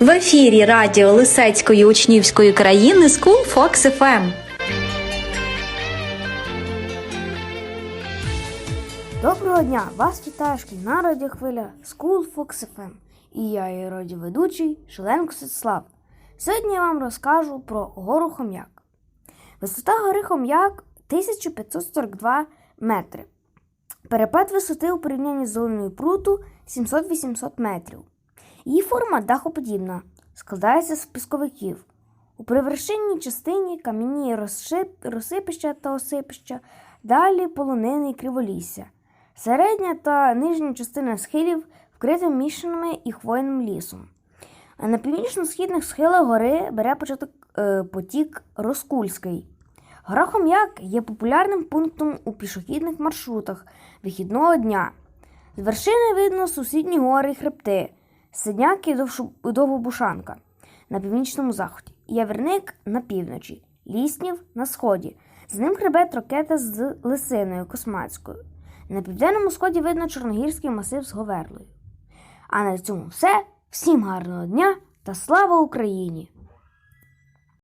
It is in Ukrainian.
В ефірі радіо Лисецької учнівської країни School Fox FM. Доброго дня! Вас вітає шкільна радіохвиля School Fox FM. І я її радіоведучий Шеленко Святослав. Сьогодні я вам розкажу про гору Хом'як. Висота гори Хом'як 1542 метри. Перепад висоти у порівнянні з зеленою пруту 700-800 метрів. Її форма дахоподібна, складається з пісковиків. У привершенній частині кам'яні розсипища та осипища, далі полонини і криволісся. Середня та нижня частина схилів вкрита мішаними і хвойним лісом. А на північно-східних схилах гори бере початок е, потік Роскульський. Гора Хом'як є популярним пунктом у пішохідних маршрутах вихідного дня. З вершини видно сусідні гори і хребти, Сидняк і Довгобушанка на північному заході, Явірник на півночі, Ліснів на сході. З ним хребет ракета з лисиною Космацькою. На південному сході видно Чорногірський масив з Говерлою. А на цьому все. Всім гарного дня та слава Україні!